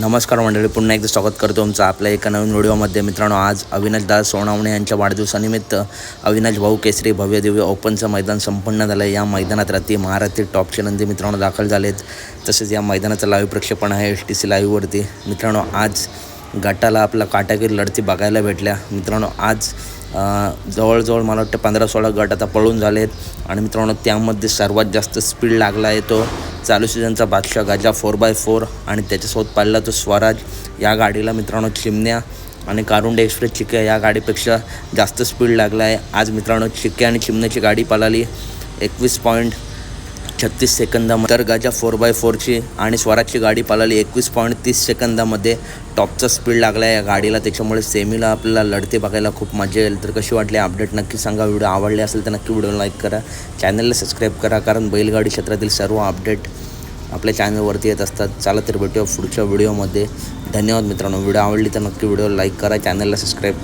नमस्कार मंडळी पुन्हा एकदा स्वागत करतो तुमचं आपल्या एका नवीन व्हिडिओमध्ये. मित्रांनो आज अविनाश दास सोनावणे यांच्या वाढदिवसानिमित्त अविनाश भाऊ केसरी भव्य दिव्य ओपनचं मैदान संपन्न झालं. आहे या मैदानात रात्री महाराष्ट्र टॉपचे नंदी मित्रांनो दाखल झालेत. तसेच या मैदानाचं लाईव्ह प्रक्षेपण आहे एस टी सी लाईव्हवरती मित्रांनो आज गटाला आपला काटागिरी लढती बघायला भेटल्या. मित्रांनो आज जवळजवळ मला वाटतं पंधरा सोळा गट आता पळून झालेत. आणि मित्रांनो त्यामध्ये सर्वात जास्त स्पीड लागला आहे तो चालू सीझनचा बादशाह गाजा फोर बाय फोर आणि त्याच्यासोबत पाळला तो स्वराज. या गाडीला मित्रांनो चिमण्या आणि कारुंडे एक्सप्रेस चिक्या या गाडीपेक्षा जास्त स्पीड लागला आहे आज मित्रांनो चिक्या आणि चिमण्याची गाडी पळाली एकवीस पॉईंट छत्तीस सेकंदामध्ये तर गाजा फोर बाय फोरची आणि स्वराजची गाडी पळाली. एकवीस पॉईंट तीस सेकंदामध्ये टॉपचा स्पीड लागला आहे या गाडीला त्याच्यामुळे सेमीला आपल्याला लढते बघायला खूप मजा येईल. तर कशी वाटली अपडेट नक्की सांगा. व्हिडिओ आवडले असेल तर नक्की व्हिडिओ लाईक करा. चॅनलला सबस्क्राईब करा कारण बैलगाडी क्षेत्रातील सर्व अपडेट आपल्या चॅनलवरती येत असतात. चला तर भेटूया पुढच्या व्हिडिओमध्ये धन्यवाद मित्रांनो. व्हिडिओ आवडली तर नक्की व्हिडिओ लाईक करा. चॅनलला सबस्क्राईब